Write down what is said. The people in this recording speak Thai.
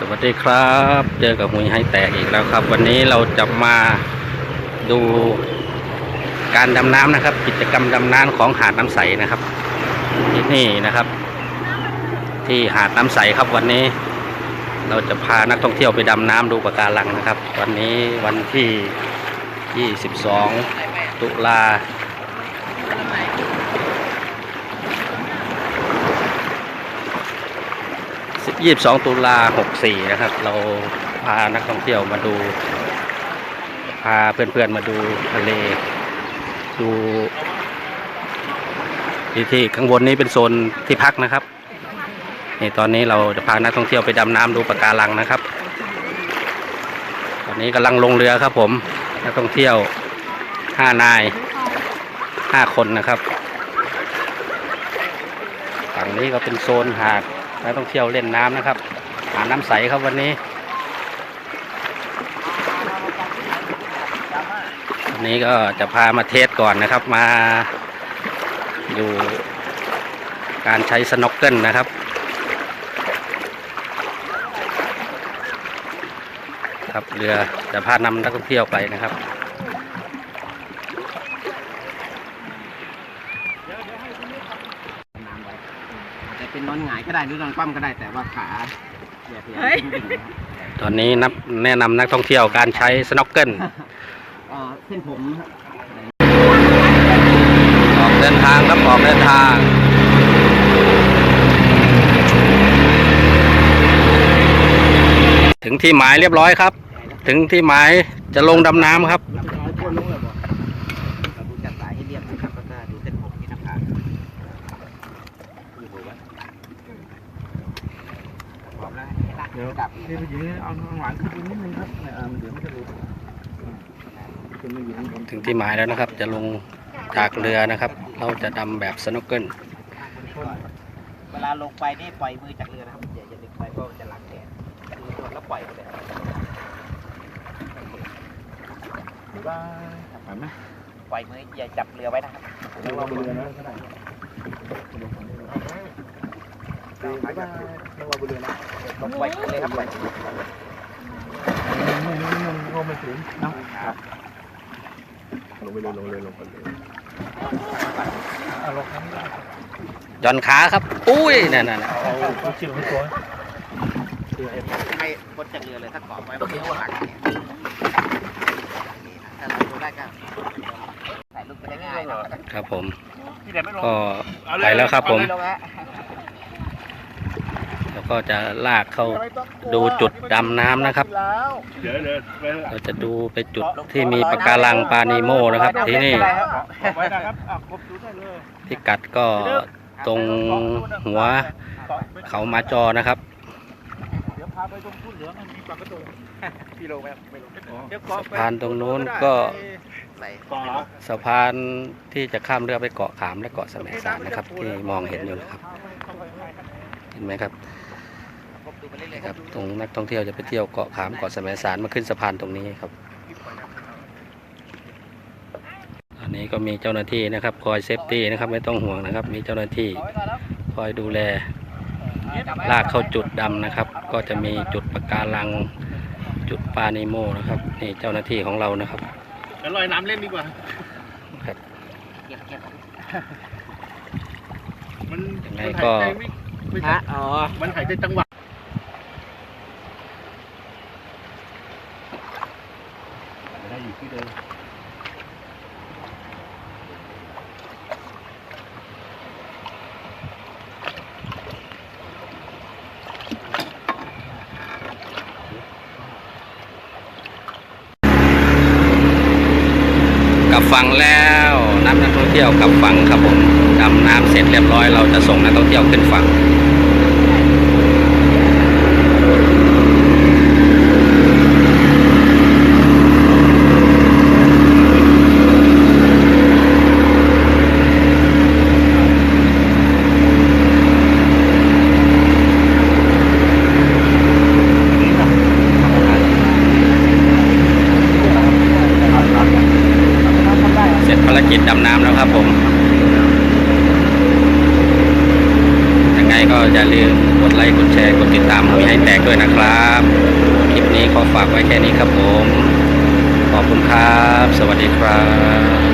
สวัสดีครับ เจอกับหุยให้แตกอีกแล้วครับ วันนี้เราจะมาดูการดำน้ำนะครับ กิจกรรมดำน้ำของหาดน้ำใสนะครับที่นี่นะครับ ที่หาดน้ำใสครับวันนี้ เราจะพานักท่องเที่ยวไปดำน้ำดูปะการังนะครับ วันนี้วันที่ 22 ตุลา 22 ตุลา 64 นะครับ เราพานักท่องเที่ยวมาดู พาเพื่อนๆมาดูทะเล ดูที่ที่ข้างบนนี้เป็นโซนที่พักนะครับนี่ตอนนี้เราจะพานักท่องเที่ยวไปดำน้ำดูปะการังนะครับ ตอนนี้กำลังลงเรือครับ ผมนักท่องเที่ยว5นาย5คนนะครับ ฝั่งนี้ก็เป็นโซนหาด นักท่องเที่ยวเล่นน้ำนะครับหาน้ำใสครับวันนี้วันนี้ก็จะพามาเทสก่อนนะครับมาดูการใช้สโนว์เกิลนะครับครับเรือจะพานำนักท่องเที่ยวไปนะครับ น้ำไว้อาจจะ เป็นนอนหงายก็ได้หรือนอนคว่ำก็ได้แต่ว่าขาอย่าพยายามเฮ้ยขึ้นดิ่งนะครับตอนนี้นับแนะนำนักท่องเที่ยวการใช้สโนว์เกิลเอ่อเส้นผมนะครับออกเดินทางครับออกเดินทาง ถึงที่หมายเรียบร้อยครับ ถึงที่หมายจะลงดำน้ำครับเราไปเอาตัวลงเลยบ่เราดูจัดสายให้เรียบนะครับแล้วก็ดูเส้นผมที่หน้าผากดูดูไว้พร้ อมแล้วให้ลากดับนี่ไปยืนเอาข้างหลังขึ้นไปนิดนึงครับเนี่ยอ่ามันเดี๋ยวมันจะรู้ขึ้นมาอยู่ข้างบนถึงที่หมายแล้วนะครับ จะลงจากเรือนะครับ เราจะดำแบบสโนว์เกิลเวลาลงไปนี่ปล่อยมือจากเรือนะครับอย่าอย่าดึงไปเพราะมันจะหลังแดดดูตัวแล้วปล่อยไปเลยบ้ายเห็นไหมปล่อยมืออย่าจับเรือไว้นะครับแล้วเราบนเรือนะ เท่าไหร่บ๊ายบายแล้วเราบนเรือนะต้องปล่อยมือเลยครับปล่อยมือนี่นี่นี่มันลงไปถึงเนาะลงไปเลยลงเลยลงไปเลยเอาลงครับย่อนขาครับ อุ้ยนั่นน่ะเอาเอาชื่อให้ตัวให้พ้นจากเรือเลยถ้าเกาะไว้มันจะหักเนี่ยถ้าเราดูได้ก็ถ่ายรูปไปได้ง่ายๆเนาะครับผมก็ไปแล้วครับผม เอาเลยลงฮะ แล้ว ก็จะลากเข้าดูจุดดำน้ำนะครับเดี๋ยวเดี๋ยวไปเราจะดูไปจุดที่มีปะการังปลานิโมนะครับ ที่นี่ไว้นะครับอะครบดูได้เลยพิกัดก็ตรงหัวเขามาจอนะครับเดี๋ยวพาไปตรงทุ่นเหลืองมันมีปลากระโดงพี่ลงไหมครับไม่ลงเดี๋ยวสะพานตรงนู้นก็ใส่ต่อสะพานที่จะข้ามเรือไปเกาะขามและเกาะแสมสารนะครับ ที่มองเห็นอยู่นะครับ เห็นไหมครับ ครบดูไปเรื่อยนี่ๆคครัรับบตรงนักท่องเที่ยวจะไปเที่ยวเกาะขามเกาะแสมสารมาขึ้นสะพานตรงนี้ครับอันนี้ก็มีเจ้าหน้าที่นะครับ คอยเซฟตี้นะครับไม่ต้องห่วงนะครับ มีเจ้าหน้าที่คอยดูแลลากเข้าจุดดำนะครับ ก็จะมีจุดปะการังจุดปลานิโมนะครับนี่เจ้าหน้าที่ของเรานะครับเดี๋ยวลอยน้ำเล่นดีกว่าครับเก็บเก็บมันยังไงมันก็หายใจไม่ไม่ฮะอ๋อมันหายใจจังหวะ ได้ อยู่ที่เดิมกลับฝั่งแล้วนับนักท่องเที่ยวกลับฝั่งครับผมดำน้ำเสร็จเรียบร้อยเราจะส่งนักท่องเที่ยวขึ้นฝั่ง กิจดำน้ำแล้วครับผมยังไงก็อย่าลืมกดไลค์กดแชร์กดติดตามหมีให้แตกด้วยนะครับ คลิปนี้ขอฝากไว้แค่นี้ครับผม ขอบคุณครับ สวัสดีครับ